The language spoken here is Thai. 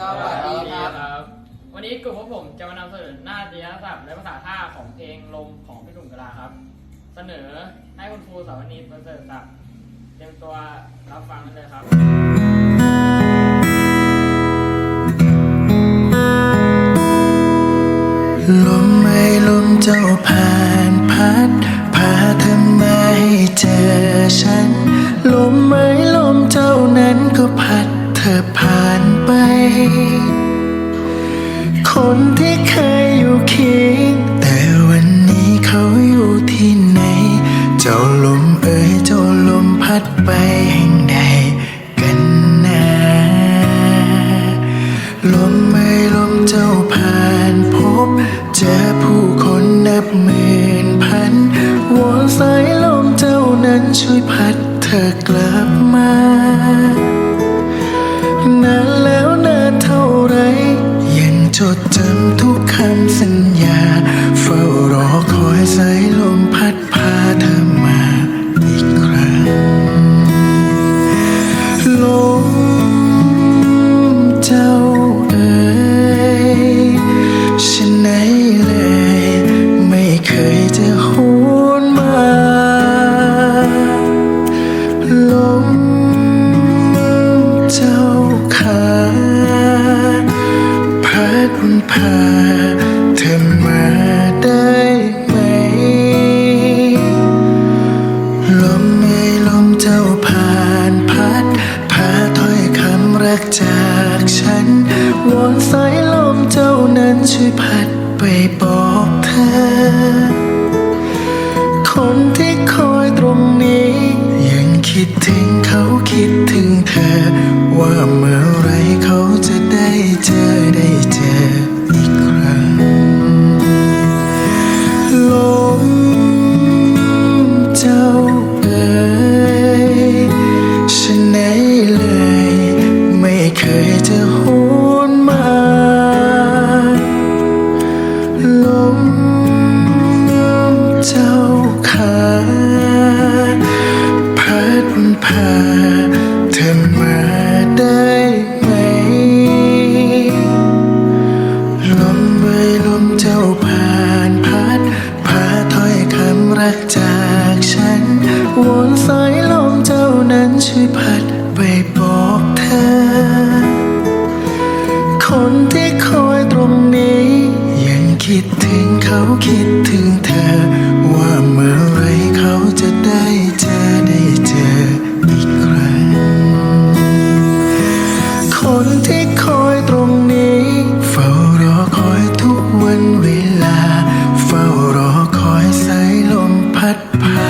สวัสดีครับบวันนี้กลุ่มพวกผมจะมานำเสนอหน้าดีนักศัพท์และภาษาท่าของเพลงลมของพี่หนุ่มกะลาครับ เสนอให้คุณครูสาวนีประเสริฐศักดิ์เตรียมตัวรับฟังกันเลยครับลมไม่ลมเจ้าผ่านพัดพาเธอมาให้เจอฉัน บหมื่นพันวอนสายลมเจ้านั้นช่วยพัดเธอกลับมานานแล้วนานเท่าไร ยังจดจำทุกคำสัญญา เฝ้ารอคอยสายลมพัด พัดพาเธอมาได้ไหม ลมไม่ลมเจ้าผ่านพัด พาถ้อยคำรักจากฉัน วอนสายลมเจ้านั้นช่วยพัดไปบอกเธอ คนที่คอยตรงนี้ ยังคิดถึงเขาคิดถึงเธอ ว่าเมื่อไรเขาจะได้เจอได้เจอ ไปบอกเธอ คนที่คอยตรงนี้ ยังคิดถึงเขาคิดถึงเธอ ว่าเมื่อไรเขาจะได้เจอได้เจออีกครั้ง คนที่คอยตรงนี้ เฝ้ารอคอยทุกวันเวลา เฝ้ารอคอยสายลมพัดผ่าน